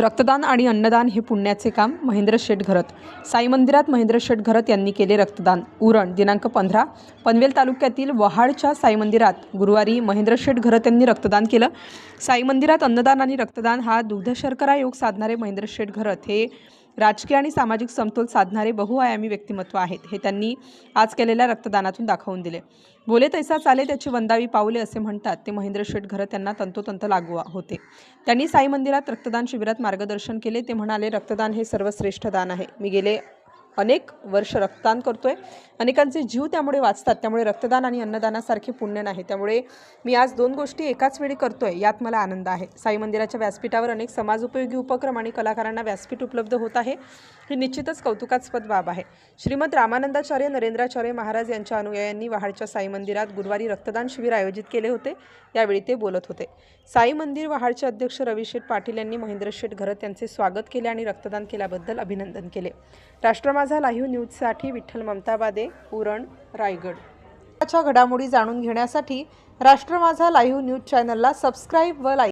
रक्तदान आणि अन्नदान हे पुण्याचे काम. महेंद्र शेठ घरत. साई मंदिरात महेंद्र शेठ घरत यांनी केले रक्तदान. उरण दिनांक पंधरा. पनवेल तालुक्यातील वहाडच्या साई मंदिरात गुरुवारी महेंद्र शेठ घरत यांनी रक्तदान केलं. साई मंदिरात अन्नदान आणि रक्तदान हा दुग्धशर्करा योग साधणारे महेंद्र शेठ घरत हे राजकीय आणि सामाजिक समतोल साधणारे बहुआयामी व्यक्तिमत्व आहेत हे त्यांनी आज केलेल्या रक्तदानातून दाखवून दिले. बोले तैसा चाले त्याची वंदावी पाऊले असे म्हणतात. ते महेंद्र शेठ घरत त्यांना तंतोतंत लागू होते. त्यांनी साई मंदिरात रक्तदान शिबिरात मार्गदर्शन केले. ते म्हणाले रक्तदान हे सर्वश्रेष्ठ दान आहे. मी गेले अनेक वर्ष रक्तदान करतो आहे अनेकांचे जीव त्यामुळे वाचतात. त्यामुळे रक्तदान आणि अन्नदानासारखे पुण्य नाही. त्यामुळे मी आज दोन गोष्टी एकाच वेळी करतो आहे यात मला आनंद आहे. साई मंदिराच्या व्यासपीठावर अनेक समाजोपयोगी उपक्रम आणि कलाकारांना व्यासपीठ उपलब्ध होत आहे. ही निश्चितच कौतुकास्पद बाब आहे. श्रीमद रामानंदाचार्य नरेंद्राचार्य महाराज यांच्या अनुयायांनी वहाडच्या साई मंदिरात गुरुवारी रक्तदान शिबिर आयोजित केले होते. यावेळी ते बोलत होते. साई मंदिर वहाडचे अध्यक्ष रविशेठ पाटील यांनी महेंद्र शेठ घरत यांचे स्वागत केले आणि रक्तदान केल्याबद्दल अभिनंदन केले. राष्ट्रमा माझा लाईव्ह न्यूजसाठी विठ्ठल ममताबादे उरण रायगड. घडामोडी जाणून घेण्यासाठी राष्ट्र माझा लाईव्ह न्यूज चॅनलला सबस्क्राईब व लाईक